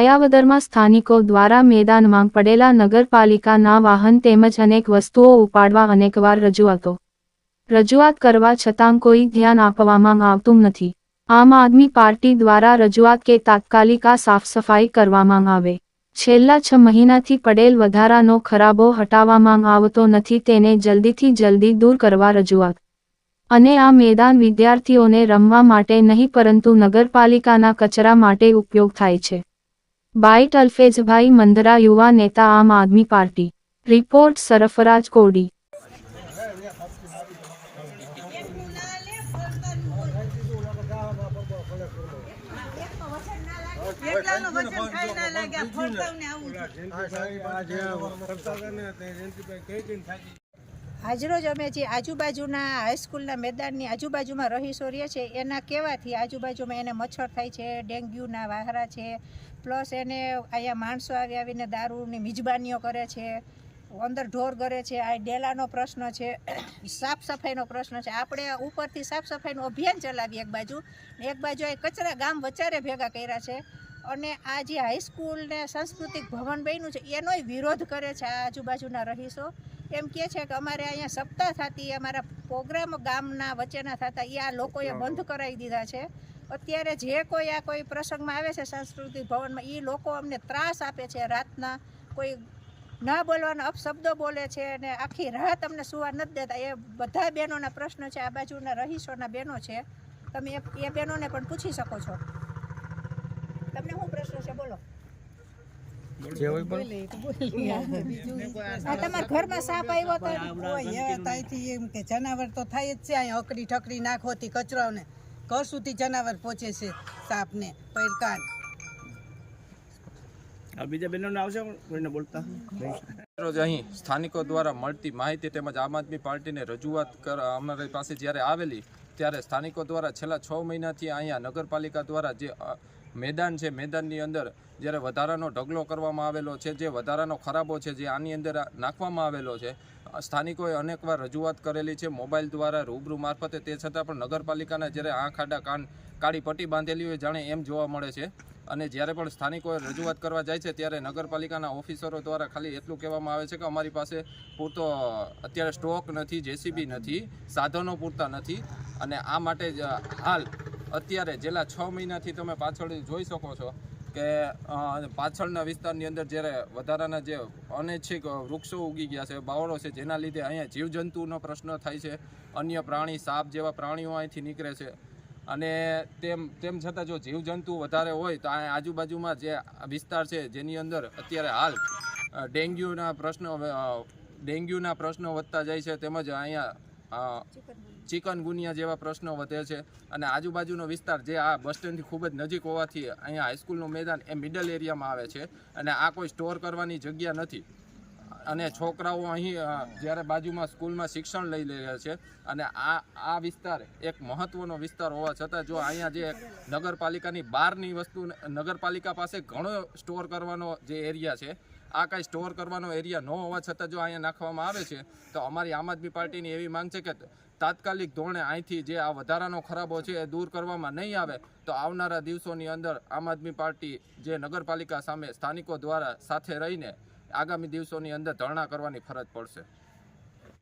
માયાવદરમાં સ્થાનિકો દ્વારા મેદાનમાં પડેલા નગરપાલિકાના વાહન તેમજ અનેક વસ્તુઓ ઉપાડવા અનેકવાર રજૂઆતો. રજૂઆત કરવા છતાં કોઈ ધ્યાન આપવામાં આવતું નથી. આમ આદમી પાર્ટી દ્વારા રજૂઆત કે તાત્કાલિક આ સાફ કરવામાં આવે. છેલ્લા છ મહિનાથી પડેલ વધારાનો ખરાબો હટાવવામાં આવતો નથી તેને જલ્દીથી જલ્દી દૂર કરવા રજૂઆત. અને આ મેદાન વિદ્યાર્થીઓને રમવા માટે નહીં પરંતુ નગરપાલિકાના કચરા માટે ઉપયોગ થાય છે. બાઇટ અલ્ફેઝભાઈ મંદરા યુવા નેતા આમ આદમી પાર્ટી. રિપોર્ટ સરફરાજ કોડી. લાગ્યા આજરોજ અમે જે આજુબાજુના હાઈસ્કૂલના મેદાનની આજુબાજુમાં રહીશો રહે છે, એના કહેવાથી આજુબાજુમાં એને મચ્છર થાય છે, ડેન્ગ્યુના વાહરા છે પ્લસ એને અહીંયા માણસો આવી આવીને દારૂની મિજબાનીઓ કરે છે, અંદર ઢોર કરે છે, આ ડેલાનો પ્રશ્ન છે, સાફ સફાઈનો પ્રશ્ન છે. આપણે ઉપરથી સાફ સફાઈનું અભિયાન ચલાવીએ એક બાજુ એક બાજુ આ કચરા ગામ વચારે ભેગા કર્યા છે. અને આ જે હાઈસ્કૂલ ને સાંસ્કૃતિક ભવન બન્યું છે, એનોય વિરોધ કરે છે આ આજુબાજુના રહીશો. એમ કહે છે કે અમારે અહીંયા સપ્તાહ થતી અમારા પ્રોગ્રામ ગામના વચ્ચેના થતા એ આ લોકોએ બંધ કરાવી દીધા છે. અત્યારે જે કોઈ આ કોઈ પ્રસંગમાં આવે છે સાંસ્કૃતિક ભવનમાં એ લોકો અમને ત્રાસ આપે છે રાતના. કોઈ ન બોલવાના અપશબ્દો બોલે છે અને આખી રાત અમને સુવા નથી દેતા. એ બધા બહેનોના પ્રશ્નો છે આ બાજુના રહીશોના બહેનો છે. તમે એ- એ બહેનોને પણ પૂછી શકો છો. તમને શું પ્રશ્ન છે? બોલો. આ તમારા ઘરમાં સાપ આવ્યો તો ત્યાંથી એમ કે જનાવર તો થાય જ છે અહીંયા અકડી ઠકડી નાખોથી કચરાને ઘર સુધી જનાવર પહોંચે છે સાપને પૈરકાન. બીજા બહેનોને આવશે કોઈને બોલતા. રોજ અહીં સ્થાનિકો દ્વારા મળતી માહિતી તેમજ આમ આદમી પાર્ટીને રજૂઆત કર અમારી પાસે જ્યારે આવેલી ત્યારે સ્થાનિકો દ્વારા છેલ્લા છ મહિનાથી અહીંયા નગરપાલિકા દ્વારા જે મેદાન છે, મેદાનની અંદર જ્યારે વધારાનો ઢગલો કરવામાં આવેલો છે, જે વધારાનો ખરાબો છે, જે આની અંદર નાખવામાં આવેલો છે, સ્થાનિકોએ અનેકવાર રજૂઆત કરેલી છે, મોબાઈલ દ્વારા રૂબરૂ મારફતે. તે છતાં પણ નગરપાલિકાના જ્યારે આંખ, આડા, કાન, કાળી પટ્ટી બાંધેલી હોય, જાણે એમ જોવા મળે છે. અને જ્યારે પણ સ્થાનિકોએ રજૂઆત કરવા જાય છે, ત્યારે નગરપાલિકાના ઓફિસરો દ્વારા ખાલી એટલું કહેવામાં આવે છે કે અમારી પાસે પૂરતો અત્યારે સ્ટોક નથી, જેસીબી નથી, સાધનો પૂરતા નથી. અને આ માટે હાલ અત્યારે છેલ્લા છ મહિનાથી તમે પાછળ જોઈ શકો છો કે પાછળના વિસ્તારની અંદર જ્યારે વધારાના જે અનૈચ્છિક વૃક્ષો ઉગી ગયા છે, બાવળો છે, જેના લીધે અહીંયા જીવજંતુનો પ્રશ્ન થાય છે, અન્ય પ્રાણી, સાપ જેવા પ્રાણીઓ અહીંથી નીકળે છે. અને તેમ તેમ છતાં જો જીવજંતુ વધારે હોય તો આ આજુબાજુમાં જે વિસ્તાર છે જેની અંદર અત્યારે હાલ ડેન્ગ્યુના પ્રશ્નો ડેન્ગ્યુના પ્રશ્નો વધતા જાય છે, તેમજ અહીંયા ચિકનગુનિયા જેવા પ્રશ્નો વધે છે. અને આજુબાજુનો વિસ્તાર જે આ બસ સ્ટેન્ડથી ખૂબ જ નજીક હોવાથી અહીંયા હાઈસ્કૂલનું મેદાન એ મિડલ એરિયામાં આવે છે. અને આ કોઈ સ્ટોર કરવાની જગ્યા નથી. અને છોકરાઓ અહીં જ્યારે બાજુમાં સ્કૂલમાં શિક્ષણ લઈ રહ્યા છે. અને આ આ વિસ્તાર એક મહત્વનો વિસ્તાર હોવા છતાં જો અહીંયા જે નગરપાલિકાની બહારની વસ્તુ, નગરપાલિકા પાસે ઘણો સ્ટોર કરવાનો જે એરિયા છે આ કાંઈ સ્ટોર કરવાનો એરિયા ન હોવા છતાં જો અહીંયા નાખવામાં આવે છે, તો અમારી આમ આદમી પાર્ટીની એવી માંગ છે કે તાત્કાલિક ધોરણે અહીંથી જે આ વધારાનો ખરાબો છે એ દૂર કરવામાં નહીં આવે, તો આવનારા દિવસોની અંદર આમ આદમી પાર્ટી જે નગરપાલિકા સામે સ્થાનિકો દ્વારા સાથે રહીને આગામી દિવસોની અંદર ધરણા કરવાની ફરજ પડશે.